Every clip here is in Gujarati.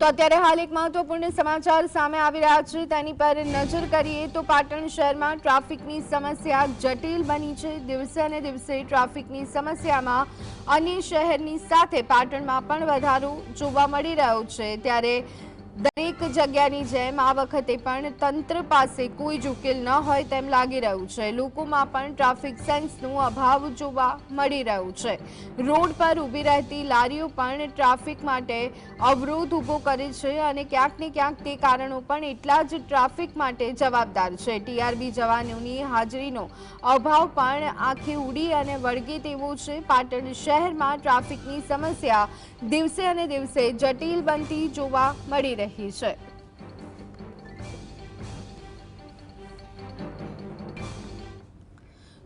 તો અત્યારે હાલ એક મહત્વપૂર્ણ સમાચાર સામે આવી રહ્યા છે. તેની પર નજર કરીએ તો પાટણ શહેરમાં ટ્રાફિકની સમસ્યા જટિલ બની છે. દિવસે અને દિવસે ટ્રાફિકની સમસ્યામાં અન્ય શહેરની સાથે પાટણમાં પણ વધારો જોવા મળી રહ્યો છે. ત્યારે દરેક જગ્યાની જેમ આ વખતે પણ તંત્ર પાસે કોઈ જ ઉકેલ ન હોય તેમ લાગી રહ્યું છે. લોકોમાં પણ ટ્રાફિક સેન્સનો અભાવ જોવા મળી રહ્યું છે. રોડ પર ઊભી રહેતી લારીઓ પણ ટ્રાફિક માટે અવરોધ ઊભો કરે છે અને ક્યાંક ને ક્યાંક તે કારણો પણ એટલા જ ટ્રાફિક માટે જવાબદાર છે. ટીઆરબી જવાનોની હાજરીનો અભાવ પણ આંખે ઉડી અને વળગે તેવો છે. પાટણ શહેરમાં ટ્રાફિકની સમસ્યા દિવસે અને દિવસે જટિલ બનતી જોવા મળી રહી છે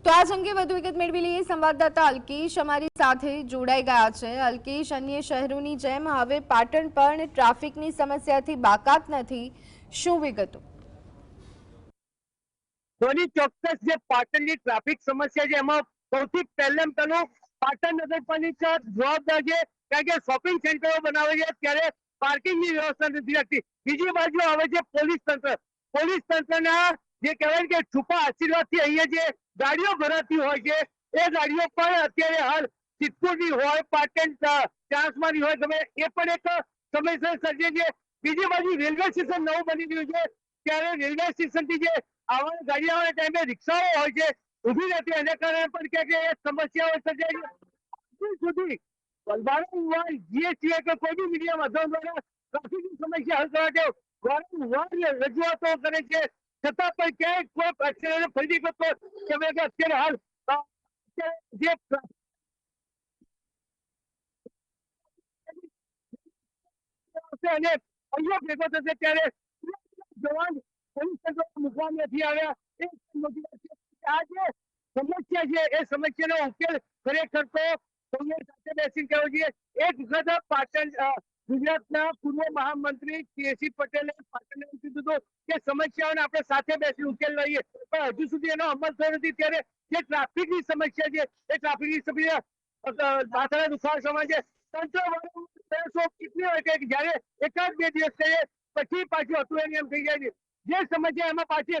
આ અંગે વધુ વિગત મેળવી લઈએ. સંવાદદાતા અલ્કેશ અમારી સાથે જોડાઈ ગયા છે. અલ્કેશ, અન્ય શહેરોની જેમ હવે પાટણ પણ ટ્રાફિકની સમસ્યાથી બાકાત નથી. શું વિગતો? ધોની ચોક્કસ જે પાટણની ટ્રાફિક સમસ્યા છે, એમાં સૌથી પહેલે પેલું પાટણ નગરપાલિકા જવાબદાર છે. કારણ કે શોપિંગ સેન્ટરો બનાવે છે, ત્યારે પાર્કિંગની વ્યવસ્થા નથી રાખતી. બીજી બાજુ આવે છે પોલીસ તંત્ર, પોલીસ તંત્રના જે કહેવાય કે છુપા આશીર્વાદથી અહીંયા જે ગાડીઓ ભરાતી હોય છે, એ ગાડીઓ પણ અત્યારે હાલ સિદ્ધપુરની હોય પાટણ ચાંસમાની હોય. તમે એ પણ એક સમસ્યા સર્જે છે. બીજી બાજુ રેલવે સ્ટેશન નવું બની ગયું છે. ત્યારે રેલવે સ્ટેશનથી જે આવવાની ગાડી આવવાના ટાઈમે રિક્ષાઓ હોય છે, ઊભી રહેતી એના કારણે પણ ક્યાંક સમસ્યાઓ સર્જાય છે. સુધી વારંવાર જીએસટી કે કોઈ બી મીડિયા માધ્યમ દ્વારા ટ્રાફિકની સમસ્યા હલ કરવા દેવ વારંવાર રજૂઆતો કરે છે છતાં પણ ક્યાંય કોઈ એક્શન ફરી કરતો કે મેં અત્યારે હાલ જે અને અહીંયા ભેગો થશે ત્યારે જવાન પોલીસ મૂકવા નથી આવ્યા એ છે. જે સમસ્યા છે, એ સમસ્યાનો ઉકેલ ખરેખર તો સાથે બેસીને ઉકેલ લઈએ. પણ હજુ સુધી એનો અમલ થયો નથી. ત્યારે જે ટ્રાફિકની સમસ્યા છે એ અ, માથાના દુખાવા છે. તંત્ર કેટલી હોય કે એકાદ બે દિવસ કરીએ પછી પાછું હતું એની એમ થઈ જાય છે. જે સમસ્યા એમાં પાછી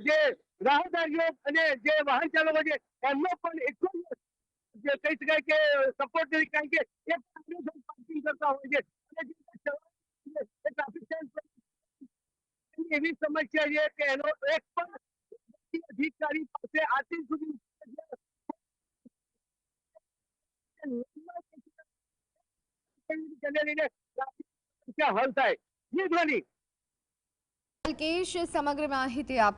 જે રાહદારીઓ અને જે વાહન ચાલકો છે એમનો પણ એટલો જ જે કહી શકાય કે સપોર્ટ નથી કારણ કે એ પાર્કિંગ કરતા હોય છે. અને જે ચલાવે છે, એ ટ્રાફિક સેન્સ એવી સમસ્યા છે કે એનો એક પણ અધિકારી પાસે આજ દિન સુધી તેને લઈને ટ્રાફિક સમસ્યા હલ થાય. જી ધ્વનિ. અલ્કેશ સમગ્ર માહિતી આપ